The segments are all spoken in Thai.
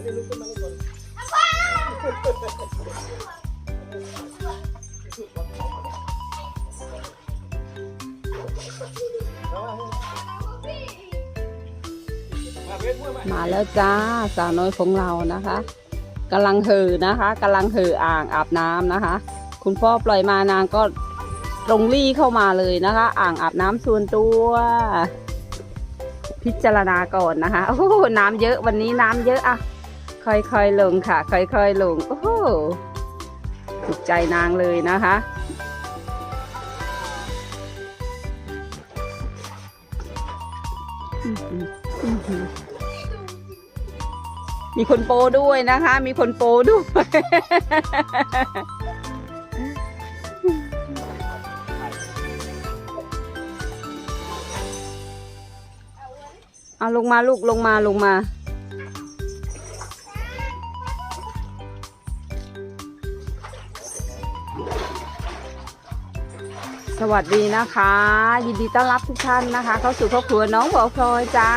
อันนี้ลุกขึ้นมาล่นก่อนมาแล้วจ้าสาวน้อยของเรานะคะกำลังเห่อนะคะกำลังเห่ออ่างอาบน้ำนะคะ คุณพ่อปล่อยมานางก็ตรงรี่เข้ามาเลยนะคะ อ่างอาบน้ำส่วนตัว พิจารณาก่อนนะคะโอ้น้ำเยอะวันนี้น้ำเยอะอะ ค่อยๆลงค่ะ ค่อยๆลง โอ้โหถูกใจนางเลยนะคะมีคนโปด้วยนะคะ มีคนโปด้วย เอาลงมาลูกลงมาลงมา สวัสดีนะคะ ยินดีต้อนรับทุกท่านนะคะ เข้าสู่ครอบครัวน้องบอกพลอยจ้า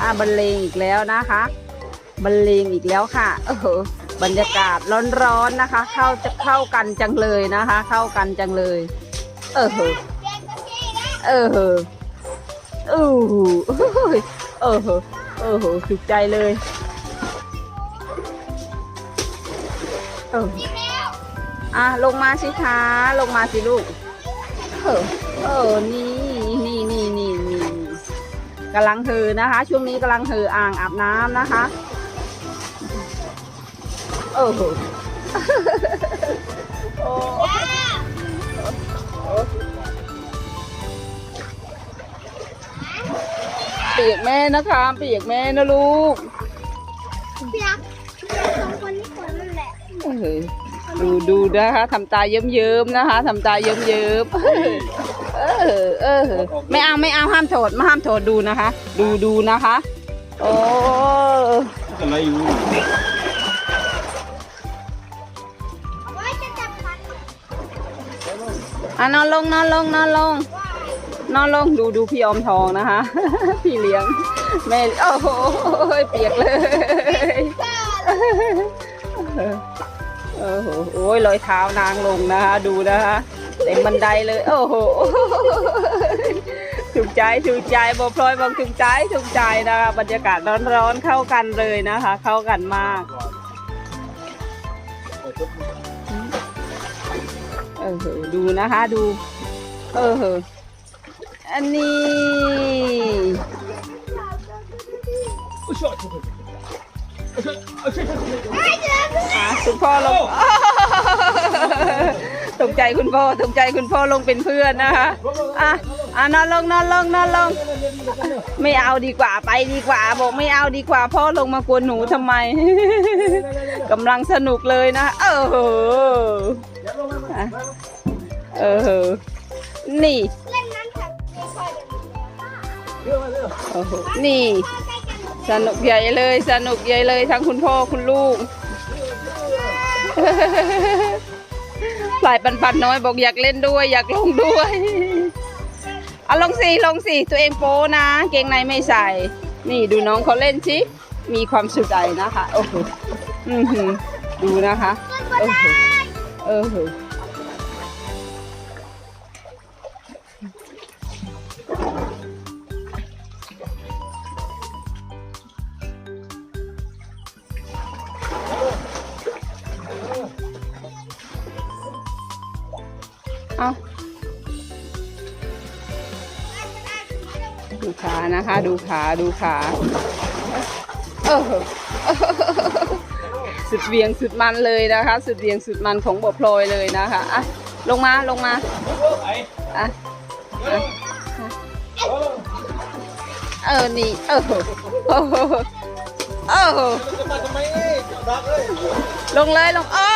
อาบรรเลงอีกแล้วนะคะบรรเลงอีกแล้วค่ะเออบรรยากาศร้อนๆนะคะ เข้าจะเข้ากันจังเลยนะคะ เข้ากันจังเลย เออเอเออเออเออเออถูกใจเลยเอออะลงมาสิคะลงมาสิลูก ออเออนี่นี่นี่นี่นี่กำลังเธอนะคะ ช่วงนี้กำลังเธออ่างอาบน้ำนะคะเออโอ้เปียกแม่นะคะเปียกแม่นะลูกพี่รักสองคนนี้คนนั่นแหละเออ ดูดูนะคะทำตาเยิ้มๆนะคะทำตาเยิ้มๆเออเออไม่เอาไม่เอาห้ามโถดไม่ห้ามโถดดูนะคะ ดูดูนะคะโอ้อะไรอยู่นอะนอนลงนอนลงนอนลงนอนลงดูดูพี่ออมทองนะคะ พี่เลี้ยงแม่โอ้โหเปียกเลย โอ้โหโอ้ยรอยเท้านางลงนะคะดูนะคะเต็มบันไดเลย โอ้โหถูกใจถูกใจบอพลอยบอกถูกใจถูกใจนะคะบรรยากาศร้อนๆเข้ากันเลยนะคะ เข้ากันมากเออดูนะคะดู เอออันนี้ อ้ยช่วยช่วยช่วยช่วยช่วยช่วยอะคุณพ่อลงถูกใจคุณพ่อถูกใจคุณพ่อลงเป็นเพื่อนนะคะอะอะนอนลงนอนลงนอนลง ไม่เอาดีกว่าไปดีกว่า บอกไม่เอาดีกว่า พ่อลงมากวนหนูทำไม กำลังสนุกเลยนะ เออเหอะอะเออเหอะนี่เล่นน้ำถังเรียนคอยเดี๋ยวนี้เรื่องมาเรื่องโอ้โหนี่ พ่อใกล้กันหมด สนุกใหญ่เลย สนุกใหญ่เลยทั้งคุณพ่อคุณลูกปลายปันปันน้อยบอกอยากเล่นด้วย อยากลงด้วยเอาลงสิลงสิตัวเองโป้นะ เกงในไม่ใส่ นี่ดูน้องเขาเล่นสิมีความสุขใจนะคะโอ้โหอือหือดูนะคะโอ้โหเออ นะคะ ดูขาดูขาเออสุดเวียงสุดมันเลยนะคะ สุดเวียงสุดมันของบทพลอยเลยนะคะอะลงมาลงมาอะเออนี่เออเออลงเลยลงโอ้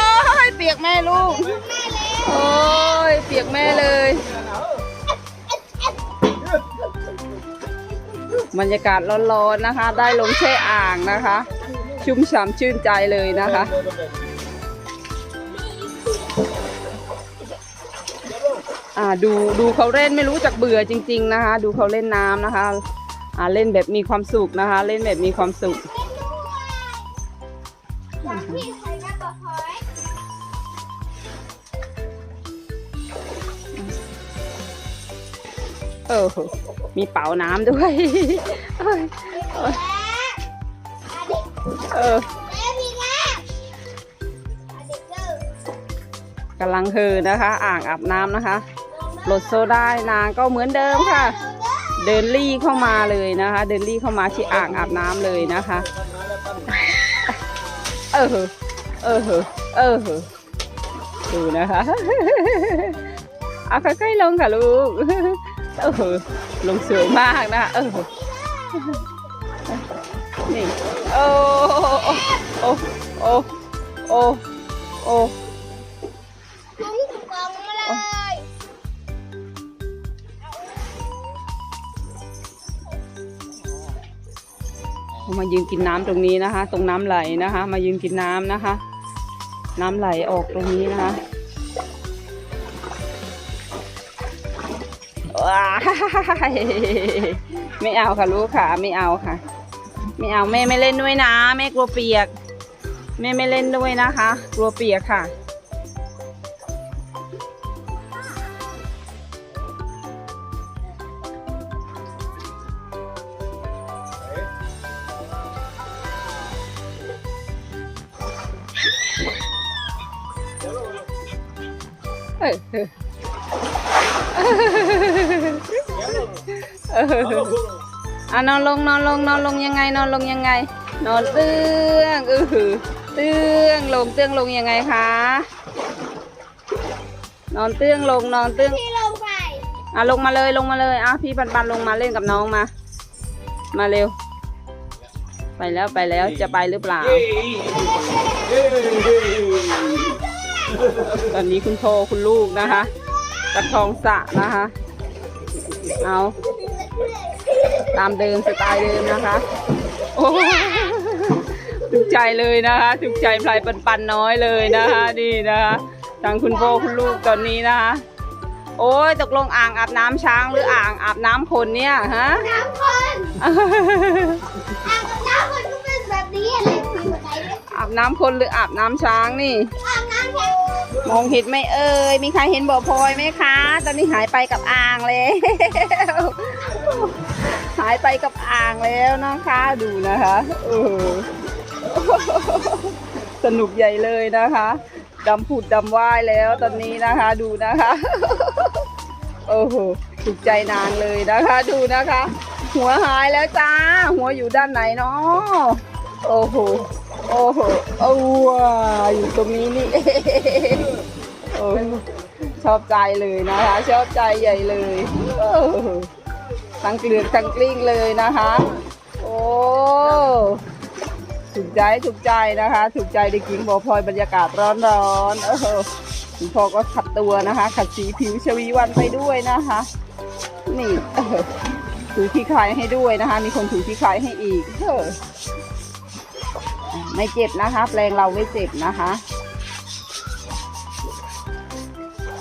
ยเปียกแม่ลูกโอ้ยเปียกแม่เลย บรรยากาศร้อนๆนะคะ ได้ลงแช่อ่างนะคะ ชุ่มฉ่ำชื่นใจเลยนะคะ อ่าดูดูเขาเล่นไม่รู้จักเบื่อจริง ๆนะคะ ดูเขาเล่นน้ำนะคะ อ่าเล่นแบบมีความสุขนะคะ เล่นแบบมีความสุขจากที่ใส่กระบอกห มีเป๋าน้ำด้วยเอ้ยและอดีตเออและมีแล้วอดีตเลิกกำลังเฮอนะคะ อ่างอาบน้ำนะคะรถโซดานางก็เหมือนเดิมค่ะ เดินลี่เข้ามาเลยนะคะ เดินลี่เข้ามาที่อ่างอาบน้ำเลยนะคะ เออเออเออดูนะคะ เอาค่อยๆลงค่ะลูก เออ ลงสวยมากนะคะเออนี่โอ้โอ้โอ้โอ้โอ้ถุงกล่องมาเลยมายืนกินน้ำตรงนี้นะคะ ตรงน้ำไหลนะคะ มายืนกินน้ำนะคะ น้ำไหลออกตรงนี้นะคะ ไม่เอาค่ะลูกค่ะ ไม่เอาค่ะ ไม่เอาแม่ไม่เล่นด้วยนะ แม่กลัวเปียก แม่ไม่เล่นด้วยนะคะ กลัวเปียกค่ะเออ เออเอออะนอนลงนอนลงนอนลงยังไงนอนลงยังไง นอนเตื้องเออเตื้องลงเตื้องลงยังไงคะนอนเตื้องลงนอนเตื้องที่ลงไปอะลงมาเลยลงมาเลยอะพี่ปันปันลงมาเล่นกับน้องมา มาเร็ว ไปแล้วไปแล้วจะไปหรือเปล่าเย้เย้ตอนนี้คุณพ่อคุณลูกนะคะ ประคองสระนะคะ เอาตามเดิมสไตล์เดิมนะคะ โอ้ถูกใจเลยนะคะถูกใจพลายปันปันน้อยเลยนะคะนี่นะคะทางคุณพ่อคุณลูกตอนนี้นะคะ โอ้ยตกลงอ่างอาบน้ำช้างหรืออ่างอาบน้ำคนเนี่ยฮะน้ำคนอ่างน้ำคนก็เป็นแบบนี้อะไรคุยหัวใจเลยอาบน้ำคนหรืออาบน้ำช้างนี่อาบน้ำแข็ง มองเห็นไหมเอ่ย มีใครเห็นบ่อพลอยไหมคะ ตอนนี้หายไปกับอ่างแล้ว หายไปกับอ่างแล้วนะคะดูนะคะเออสนุกใหญ่เลยนะคะดำผุดดำว่ายแล้วตอนนี้นะคะดูนะคะโอ้โหถูกใจนางเลยนะคะ ดูนะคะ หัวหายแล้วจ้า หัวอยู่ด้านไหนเนาะโอ้โหโอ้โหโอ้ว้าอยู่ตรงนี้นี่เอง โอ้ชอบใจเลยนะคะ ชอบใจใหญ่เลยทั้งเกลือกทั้งกลิ้งเลยนะคะ โอ้ถูกใจถูกใจนะคะ ถูกใจเด็กหญิงบอพลอยบรรยากาศร้อนๆโอ้โหคุณพ่อก็ขัดตัวนะคะ ขัดสีผิวชวีวันไปด้วยนะคะ นี่เออถูที่คลายให้ด้วยนะคะ มีคนถูที่คลายให้อีกเออไม่เจ็บนะคะ แปลงเราไม่เจ็บนะคะ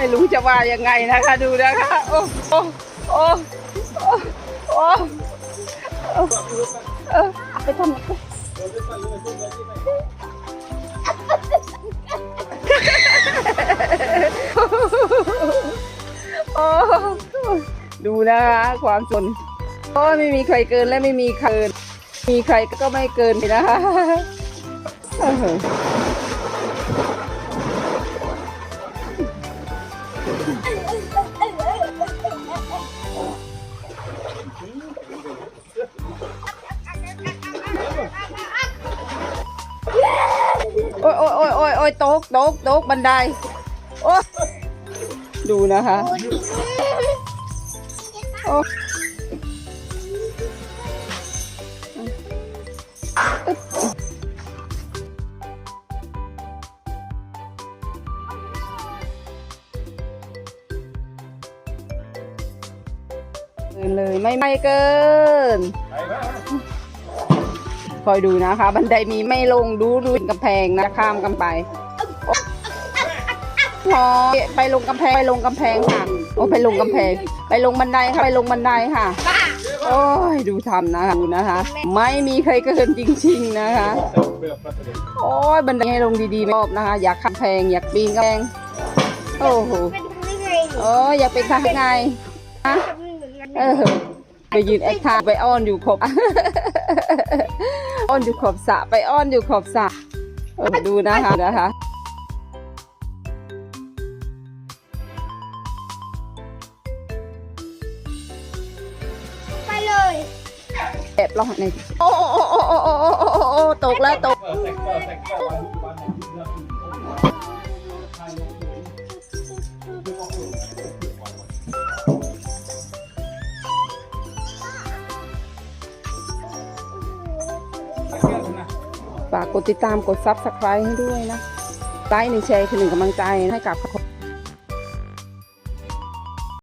ไม่รู้จะว่ายังไงนะคะ ดูนะคะ โอ้โอ้โอ้โอ้โอ้โอ้เออเอาไปทำโอ้ดูนะคะ ความสนโอ้ไม่มีใครเกินและไม่มีใครมีใครก็ไม่เกินนะคะ โอ้ยโอ้ยโอ้ยโอ้ยโอ้ยโต๊กโต๊กโต๊กบันได โอ้ดูนะคะ โอ้ ไม่ไม่เกินไปบ้างคอยดูนะคะ บันไดมีไม่ลงดูดูกำแพงนะข้ามกันไปพอไปลงกำแพงไปลงกำแพงค่ะโอ้ไปลงกำแพง ไปลงบันไดค่ะไปลงบันไดค่ะบ้าโอ้ยดูทำนะคะดูนะคะ ไม่มีใครเกินจริง ๆนะคะเบื่อประเด็นโอ้ยบันไดให้ลงดีๆไม่ชอบนะคะ อยากขับแพงอยากปีนกำแพงโอ้โหเป็นทางไงโอ้ยอยากเป็นทางไงฮะทำเหมือนกันเออ ไปยืนแอคท่าไปอ้อนอยู่ขอบอ้อนอยู่ขอบสะไปอ้อนอยู่ขอบสะดูนะคะนะคะไปเลยแอบลองในโอ้โอ้โอ้โอ้โอ้โอ้ตกแล้วตก กดติดตามกดซับสไครต์ให้ด้วยนะไลค์หนึ่งแชร์คือหนึ่งกำลังใจให้กับ